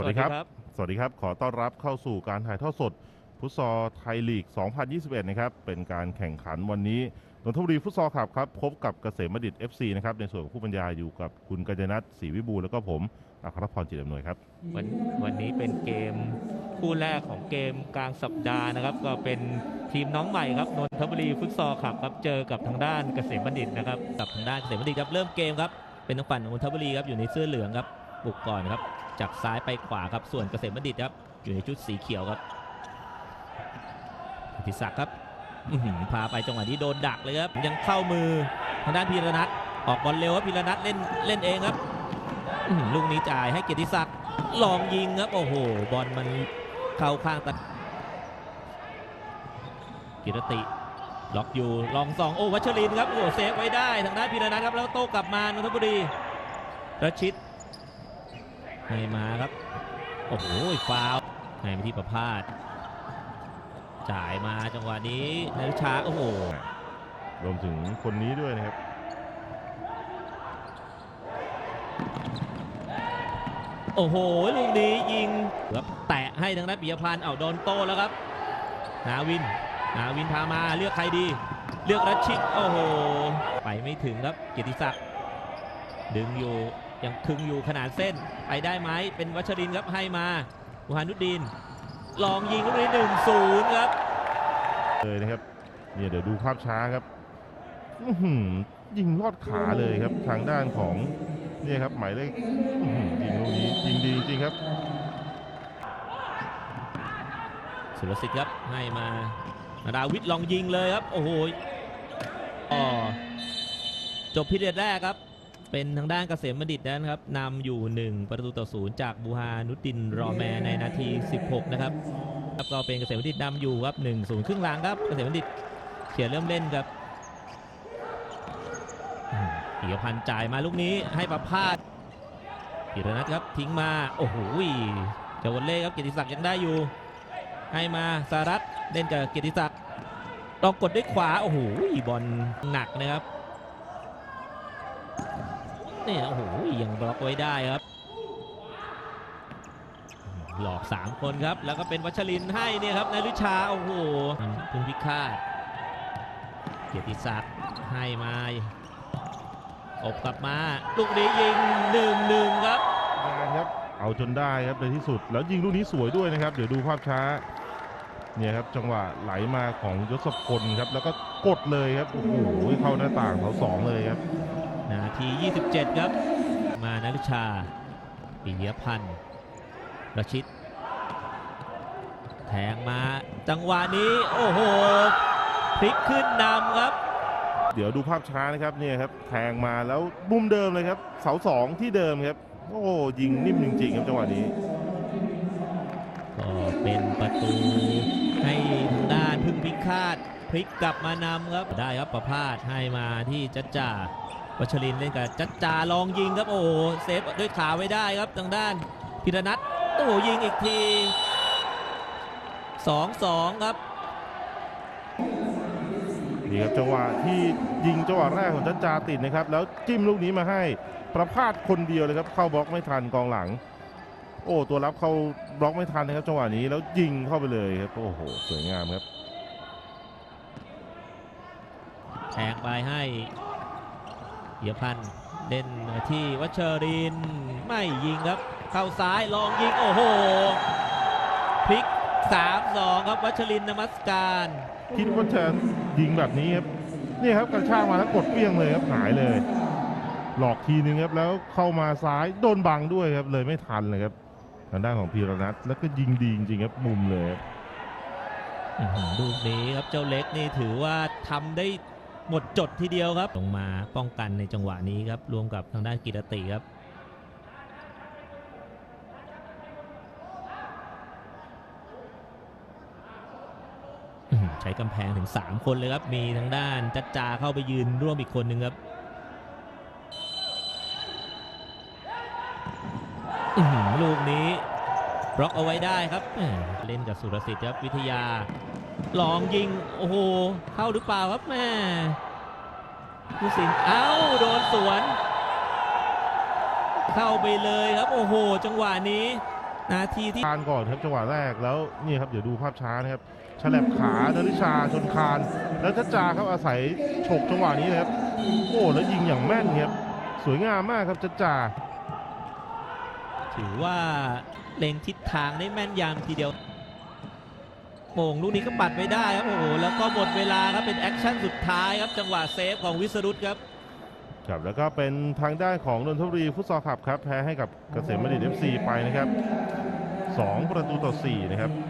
วัสดีครับ สวัสดีครับ ขอต้อนรับเข้าสู่การถ่ายทอดสดฟุตซอลไทยลีก 2021 นะครับ เป็นการแข่งขันวันนี้ นนทบุรีฟุตซอลคลับครับ พบกับเกษมบัณฑิต FC นะครับ ในส่วนของผู้บรรยายอยู่กับคุณกัญญนัทศรีวิบูลย์แล้วก็ผม อัครพรจิตอำนวยครับ วันวันนี้เป็นเกมคู่แรกของเกมกลางสัปดาห์นะครับ ก็เป็นทีมน้องใหม่ครับ นนทบุรีฟุตซอลคลับครับ เจอกับทางด้านเกษมบัณฑิตนะครับ กับทางด้านเกษมบัณฑิตครับ เริ่มเกมครับ เป็นทางฝั่งของนนทบุรีครับ อยู่ในเสื้อเหลืองครับ บุกก่อนครับ จากซ้ายไปขวาครับ ส่วนเกษมบัณฑิตครับ อยู่ในชุดสีเขียวครับธิศักดิ์ครับพาไปจังหวะนี้โดนดักเลยครับ ยังเข้ามือทางด้านพีรนัทออกบอลเร็วครับพีรนัทเล่นเล่นเองครับลูกนี้จ่ายให้เกียรติศักดิ์ลองยิงครับโอ้โหบอลมันเข้าข้างตะกิรติล็อกอยู่ลองสองโอ้วัชรินครับโอ้เซฟไว้ได้ทางด้านพีรนัทครับแล้วโต้กลับมานนทบุรีรชิต ให้มาครับ โอ้โหฟาวล์ให้มาที่ประพาสจ่ายมาจังหวะนี้นาริชาโอ้โหรวมถึงคนนี้ด้วยนะครับ โอ้โหลูกนี้ยิงครับแตะให้ทางด้านปิยพันธ์เอาโดนโต้แล้วครับ นาวิน นาวินพามาเลือกใครดี เลือกรัชชิกโอ้โห ไปไม่ถึงครับเกียรติศักดิ์ดึงอยู่ ยังคึงอยู่ขนาดเส้นไปได้ไหมเป็นวัชรินทร์ครับให้มาบุฮานุดดีนลองยิงลูกนี้หนึ่งศูนย์ครับเลยนะครับเนี่ยเดี๋ยวดูภาพช้าครับอื้อหือยิงลอดขาเลยครับทางด้านของเนี่ยครับหมายเลขอื้อหือยิงลูกนี้ยิงดีจริงๆครับ สุรสิทธิ์ครับให้มานาดาวิทย์ลองยิงเลยครับ โอ้โหอ๋อจบพิเรียดแรกครับ เป็นทางด้านเกษมบัณฑิตนะครับนำอยู่ 1 ประตูต่อศูนย์จากบูฮานุดดินรอแมในนาที 16 นะครับครับก็เป็นเกษมบัณฑิตนำอยู่ครับ1 0ครึ่งหลังครับเกษมบัณฑิตเขียนเริ่มเล่นครับอืมปิยพันจ่ายมาลูกนี้ให้ประพาสกิรนัทครับทิ้งมาโอ้โหเจ้าวันเล่ครับเกียรติศักดิ์ยังได้อยู่ ให้มาสารัตเล่นกับเกียรติศักดิ์ลองกดด้วยขวาโอ้โหบอลหนักนะครับ เนี่ยโอ้โหยังบล็อกไว้ได้ครับ หลอก 3 คนครับ แล้วก็เป็นวัชรินให้เนี่ยครับนายฤชา โอ้โหพึ่งพิฆาตเกียรติศักดิ์ให้มาอบกลับมา ลูกนี้ยิงหนึ่งหนึ่งครับครับ เอาจนได้ครับในที่สุด แล้วยิงลูกนี้สวยด้วยนะครับ เดี๋ยวดูภาพช้า เนี่ยครับจังหวะไหลมาของยศพลครับ แล้วก็กดเลยครับ โอ้โหเข้าหน้าต่างเสาสองเลยครับ นาที 27 ครับ มานาริชาปิยพันธ์รชิตแทงมาจังหวะนี้ โอ้โห พลิกขึ้นนำครับ เดี๋ยวดูภาพช้านะครับเนี่ยครับแทงมาแล้วมุมเดิมเลยครับ เสาสองที่เดิมครับ โอ้ยิงนิ่มจริงๆครับจังหวะนี้ ก็เป็นประตูให้ทางด้านพึ่งพิฆาตพลิกกลับมานำครับ ได้ครับประพาสให้มาที่จัจจา วัชรินทร์เล่นกับจัจจาลองยิงครับโอ้โหเซฟด้วยขาไว้ได้ครับทางด้านพิรนัทโอ้โหยิงอีกที 2-2 ครับนี่ครับจังหวะที่ยิงจังหวะแรกของจัจจาติดนะครับ แล้วจิ้มลูกนี้มาให้ประพาสคนเดียวเลยครับ เข้าบล็อกไม่ทันกองหลัง โอ้ตัวรับเข้าบล็อกไม่ทันนะครับจังหวะนี้แล้วยิงเข้าไปเลยครับโอ้โหสวยงามครับแทงไปให้ เหียพันธ์เล่นมาที่วัชรินทร์ไม่ยิงครับ เข้าซ้ายลองยิงโอ้โหพลิก 3-2 ครับวัชรินทร์นมัสการคิดว่าจะยิงแบบนี้ครับนี่ครับกระชากมาแล้วกดเปี้ยงเลยครับหายเลย หลอกทีนึงครับแล้วเข้ามาซ้ายโดนบังด้วยครับเลยไม่ทันเลยครับทางด้านของพีรนัทแล้วก็ยิงดีจริงๆครับมุมเลยครับอื้อหือลูกนี้ครับเจ้าเล็กนี่ถือว่าทำได้ หมดจดทีเดียวครับ ลงมาป้องกันในจังหวะนี้ครับ รวมกับทางด้านกิรติครับ ใช้กำแพงถึง 3 คนเลยครับ มีทางด้านจัดจาเข้าไปยืนร่วมอีกคนหนึ่งครับลูกนี้บล็อกเอาไว้ได้ครับ เล่นกับสุรสิทธิ์ครับวิทยา ลองยิง โอ้โห เข้าหรือเปล่าครับแม่ผู้สินเอ้า โดนสวน เข้าไปเลยครับ โอ้โห จังหวะนี้ นาทีที่คานก่อนครับจังหวะแรกแล้วนี่ครับเดี๋ยวดูภาพช้านะครับฉลับขาดนิชาชนคาน แล้วทัจจาครับอาศัยฉกจังหวะนี้นะครับโอ้แล้วยิงอย่างแม่นครับสวยงามมากครับจัจจา ถือว่าเล็งทิศทางได้แม่นยำทีเดียว โมงลูกนี้ก็ปัดไม่ได้ครับโอ้โหแล้วก็หมดเวลาครับเป็นแอคชั่นสุดท้ายครับจังหวะเซฟของวิสรุตครับครับแล้วก็เป็นทางด้านของนนทบุรีฟุตซอลคลับครับแพ้ให้กับเกษมบัณฑิต FC ไปนะครับ 2 ประตูต่อ 4 นะครับ